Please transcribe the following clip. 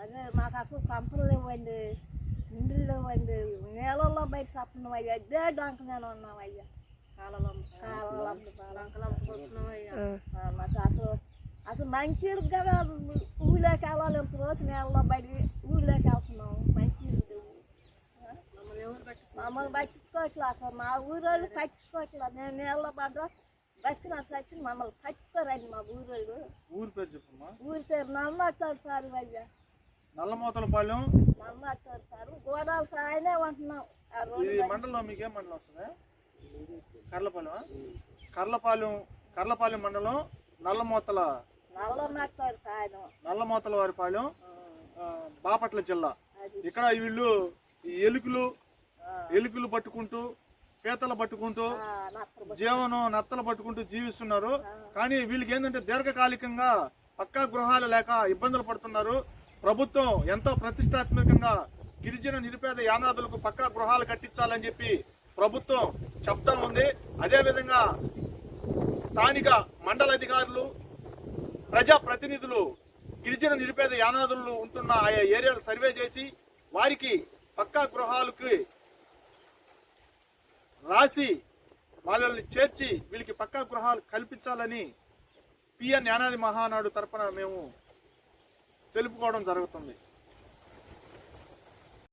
అదే మాకు అసలు కంపలు ఇవ్వండి ఇండ్లు ఇవ్వండి నీళ్ళల్లో బయట చెప్పడం అయ్యా. అదే డంక నేను ఉన్నాం అయ్యా. కాలంలో మాకు అసలు అసలు మంచిది కదా ఊళ్ళోకి వెళ్ళాలి ఇంత రోజు నీళ్ళలో బయట ఊళ్ళోకి వెళ్తున్నాం. మంచిది మమ్మల్ని పట్టించుకోవట్లేదు? అసలు. మా ఊరోళ్ళు పట్టించుకోవట్లేదు. నేను నీళ్ళలో పడ్డా బస్సున వచ్చి మమ్మల్ని పట్టించుకోరండి మా ఊరి చెప్పమ్మా. ఊరి పేరు నమ్మతారు సార్ అయ్యా. నల్లమోతలపాలెం. నమ్మతారు సార్ గోదావరి సాయనే ఉంటున్నాం ఆ ఇది మండలం మీకు మండలం వస్తుంది? కర్లపాలెం కర్లపాలెం కర్లపాలెం మండలం నల్లమోతల నల్లమోతల వారిపాలెం బాపట్ల జిల్లా. ఇక్కడ వీళ్ళు ఈ ఎలుకలు ఎలుకలు పట్టుకుంటూ పీతలు పట్టుకుంటూ జీవనం నత్తలు పట్టుకుంటూ జీవిస్తున్నారు. కానీ వీళ్ళకి ఏంటంటే దీర్ఘకాలికంగా పక్కా గృహాలు లేక ఇబ్బందులు పడుతున్నారు. ప్రభుత్వం ఎంతో ప్రతిష్టాత్మకంగా గిరిజన నిరుపేద యానాదులకు పక్కా గృహాలు కట్టించాలని చెప్పి ప్రభుత్వం చెప్తా ఉంది. అదేవిధంగా స్థానిక మండల అధికారులు ప్రజా ప్రతినిధులు గిరిజన నిరుపేద యానాదులు ఉంటున్న ఆయా ఏరియాలు సర్వే చేసి వారికి పక్కా గృహాలకి రాసి వాళ్ళని చేర్చి వీళ్ళకి పక్కా గృహాలు కల్పించాలని పిఎన్ యానాది మహానాడు తరపున మేము తెలుపుకోవడం జరుగుతుంది.